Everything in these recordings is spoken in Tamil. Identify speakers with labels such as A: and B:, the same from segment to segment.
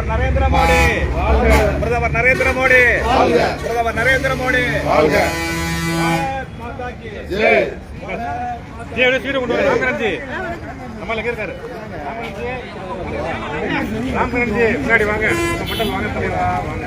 A: பிரதமர் நரேந்திர மோடி பிரதமர் நரேந்திர மோடி பிரதமர் நரேந்திர மோடி முன்னாடி வாங்க மண்டல் வாங்க வாங்க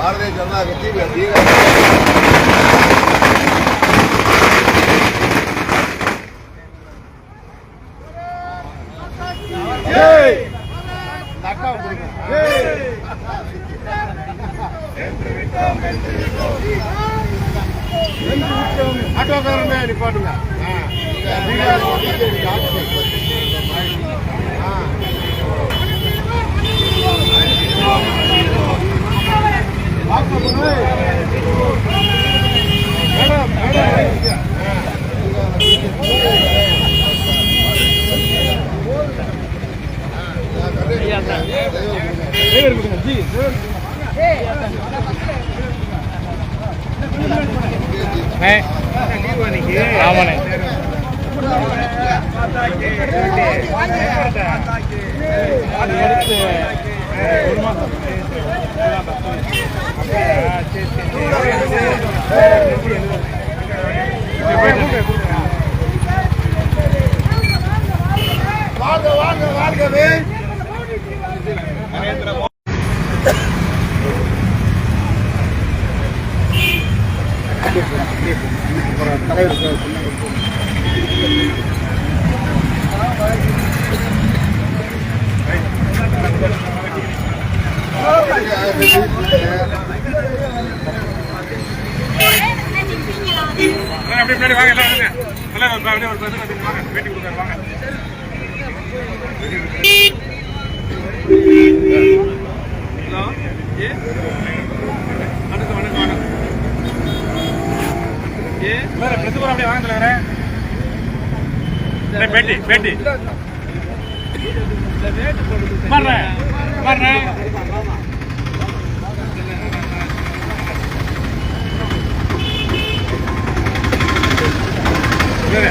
B: பாரதிய ஜனதா கட்சி பீகார் ஆட்டோக்காரங்க நிப்பாட்டுங்க பீகார் பிஜேபி ஆட்சி ஆ
A: ஆமாண்ணே எடுத்து ஒரு மாசம்
B: வாழ்க வாழ்க வாழ்கவே
A: அப்படி முன்னாடி வாங்க எல்லாம் வாங்க எல்லாம் ஒரு அப்படியே ஒரு பிரச்சனை வச்சுட்டு வாங்க பேட்டி கொடுங்க வாங்க. பேட்டி பேட்டி. வர்றேன் மாறுறேன் வேற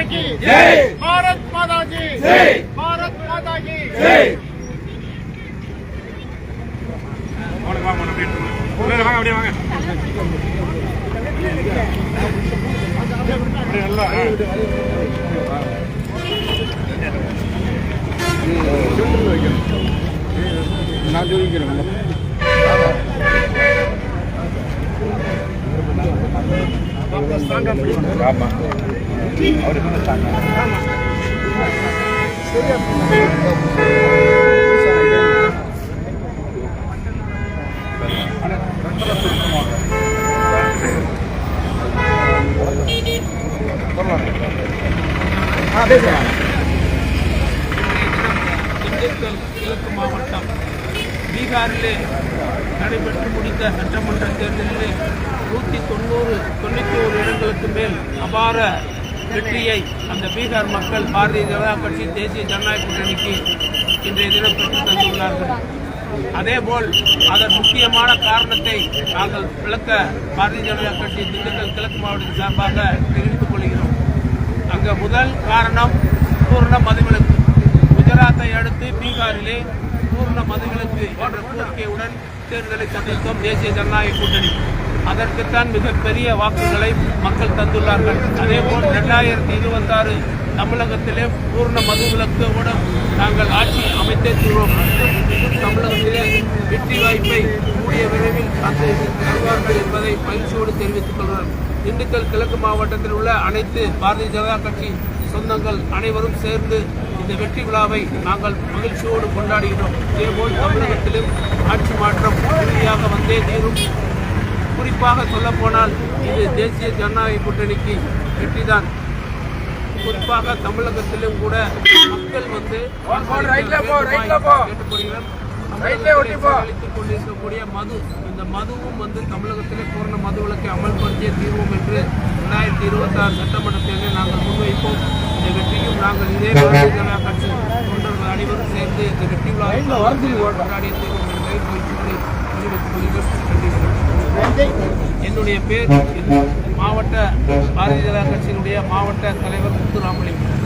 C: की जय भारत माता की जय भारत माता की जय
A: அவனுக்கு வாங்க அவனை அப்படியே உள்ளே வாங்க அப்படியே வாங்க அப்படியே நல்லா ஆ.
B: நான் ஜோதிக்கிறேன்
A: ஆமா அவருக்கு வந்து தாங்க
D: திண்டுக்கல் கிழக்கு மாவட்டம் பீகாரிலே நடைபெற்று முடிந்த சட்டமன்ற தேர்தலிலே நூற்றி தொண்ணூறு தொண்ணூற்றி ஒரு இடங்களுக்கு மேல் அபார வெற்றியை அந்த பீகார் மக்கள் பாரதிய ஜனதா கட்சி தேசிய ஜனநாயக கூட்டணிக்கு இன்றைய தினம் பெற்றுத் தந்துள்ளார்கள். அதேபோல் அதன் முக்கியமான காரணத்தை நாங்கள் விளக்க பாரதிய ஜனதா கட்சி திண்டுக்கல் கிழக்கு மாவட்டத்தின் சார்பாக தெரிவித்துக் கொள்கிறோம். அங்கு முதல் காரணம் பூர்ண மதுவிலக்கு. குஜராத்தை அடுத்து பீகாரிலே மற்ற மதங்களுக்கு என்ற கோரிக்கையுடன் தேர்தலை சந்தித்தோம். தேசிய ஜனநாயக கூட்டணி. அதற்குத்தான் மிகப்பெரிய வாக்குகளை மக்கள் தந்துள்ளார்கள். அதேபோல் இரண்டாயிரத்தி இருபத்தாறு தமிழகத்திலே பூர்ண மது மதுவிலக்கோடு நாங்கள் ஆட்சி அமைத்தே தீர்வோம். தமிழகத்திலே வெற்றி வாய்ப்பை கூடிய விரைவில் அந்த தருவார்கள் என்பதை மகிழ்ச்சியோடு தெரிவித்துக் கொள்கிறோம். திண்டுக்கல் கிழக்கு மாவட்டத்தில் உள்ள அனைத்து பாரதிய ஜனதா கட்சி சொந்தங்கள் அனைவரும் சேர்ந்து இந்த வெற்றி விழாவை நாங்கள் மகிழ்ச்சியோடு கொண்டாடுகிறோம். இதேபோல் தமிழகத்திலும் ஆட்சி மாற்றம் உறுதியாக வந்தே தீரும். குறிப்பாக சொல்லப்போனால் இது தேசிய ஜனநாயக கூட்டணிக்கு வெற்றிதான். குறிப்பாக தமிழகத்திலும் கூட மக்கள் வந்து அளித்துக் கொண்டிருக்கக்கூடிய மது. இந்த மதுவும் வந்து தமிழகத்திலே பூர்ண மது விலக்கை அமல்படுத்திய தீர்வோம் என்று இரண்டாயிரத்தி இருபத்தி ஆறு சட்டமன்ற தேர்தலில் நாங்கள் முன்வைப்போம். இந்த வெற்றியும் நாங்கள் இதே பாரதிய ஜனதா கட்சி தொண்டர்கள் அனைவரும் சேர்ந்து இந்த வெற்றி விழாவை கொண்டாடிய தீர்வோம் என்பதை மகிழ்ச்சியோடு தெரிவித்துக் கொள்கிறோம். நன்றி என்னுடைய பேர் மாவட்ட பாரதிய ஜனதா கட்சியினுடைய மாவட்ட தலைவர் முத்துராமலிங்கம்.